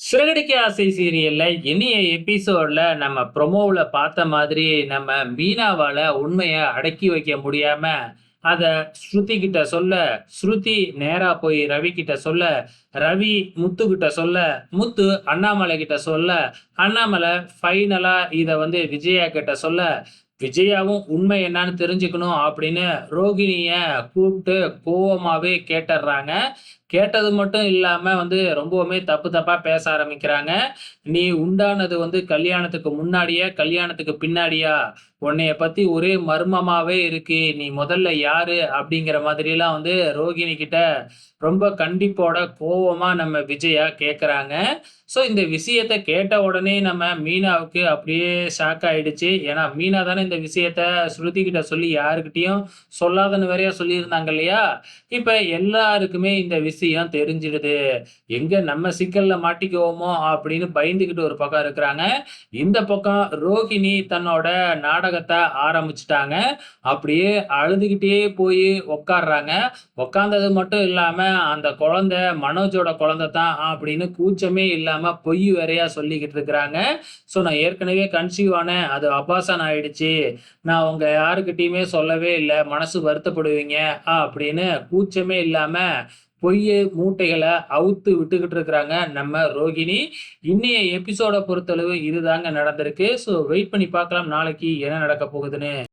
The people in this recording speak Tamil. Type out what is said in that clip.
சிறகடிக்க ஆசை சீரியல்ல இனிய எபிசோட்ல நம்ம ப்ரொமோவில் பார்த்த மாதிரி நம்ம மீனாவால உண்மையை அடக்கி வைக்க முடியாம அத ஸ்ருதி கிட்ட சொல்ல ஸ்ருதி நேரா போய் ரவி கிட்ட சொல்ல ரவி முத்து கிட்ட சொல்ல முத்து அண்ணாமலை கிட்ட சொல்ல அண்ணாமலை ஃபைனலா இத வந்து விஜயா கிட்ட சொல்ல விஜயாவும் உண்மை என்னன்னு தெரிஞ்சுக்கணும் அப்படின்னு ரோகிணிய கூப்பிட்டு கோவமாவே கேட்டுடுறாங்க கேட்டது மட்டும் இல்லாம வந்து ரொம்பவுமே தப்பு தப்பா பேச ஆரம்பிக்கிறாங்க. நீ உண்டானது வந்து கல்யாணத்துக்கு முன்னாடியா கல்யாணத்துக்கு பின்னாடியா? உன்னைய பத்தி ஒரே மர்மமாவே இருக்கு. நீ முதல்ல யாரு? அப்படிங்கிற மாதிரி எல்லாம் வந்து ரோகிணி கிட்ட ரொம்ப கண்டிப்போட கோவமா நம்ம விஜயா கேக்குறாங்க. ஸோ இந்த விஷயத்த கேட்ட உடனே நம்ம மீனாவுக்கு அப்படியே ஷாக் ஆயிடுச்சு. ஏன்னா மீனா தானே இந்த விஷயத்த ஸ்ருதி கிட்ட சொல்லி யாருக்கிட்டையும் சொல்லாதன்னு வேறையா சொல்லியிருந்தாங்க இல்லையா? இப்போ எல்லாருக்குமே இந்த விஷயம் தெரிஞ்சிடுது. எங்க நம்ம சிக்கல்ல மாட்டிக்குவோமோ அப்படின்னு பயந்துகிட்டு ஒரு பக்கம் இருக்கிறாங்க. இந்த பக்கம் ரோஹிணி தன்னோட நாடகத்தை ஆரம்பிச்சிட்டாங்க. அப்படியே அழுதுகிட்டே போய் உக்காடுறாங்க உக்காந்தது மட்டும் இல்லாம அந்த குழந்தை மனோஜோட குழந்தை தான் அப்படின்னு கூச்சமே இல்லாம பொய் வேறையா சொல்லிக்கிட்டு இருக்கிறாங்க. ஸோ நான் ஏற்கனவே கன்சீவ் ஆனேன். அது அபாசன் ஆயிடுச்சு. நான் உங்க யாருக்கிட்டையுமே சொல்லவே இல்லை. மனசு வருத்தப்படுவீங்க அப்படின்னு கூச்சமே இல்லாம பொய்ய மூட்டைகளை அவுத்து விட்டுக்கிட்டு இருக்கிறாங்க நம்ம ரோகிணி. இன்னைய எபிசோட பொறுத்தளவு இதுதாங்க நடந்திருக்கு. ஸோ வெயிட் பண்ணி பார்க்கலாம். நாளைக்கு என்ன நடக்க போகுதுன்னு.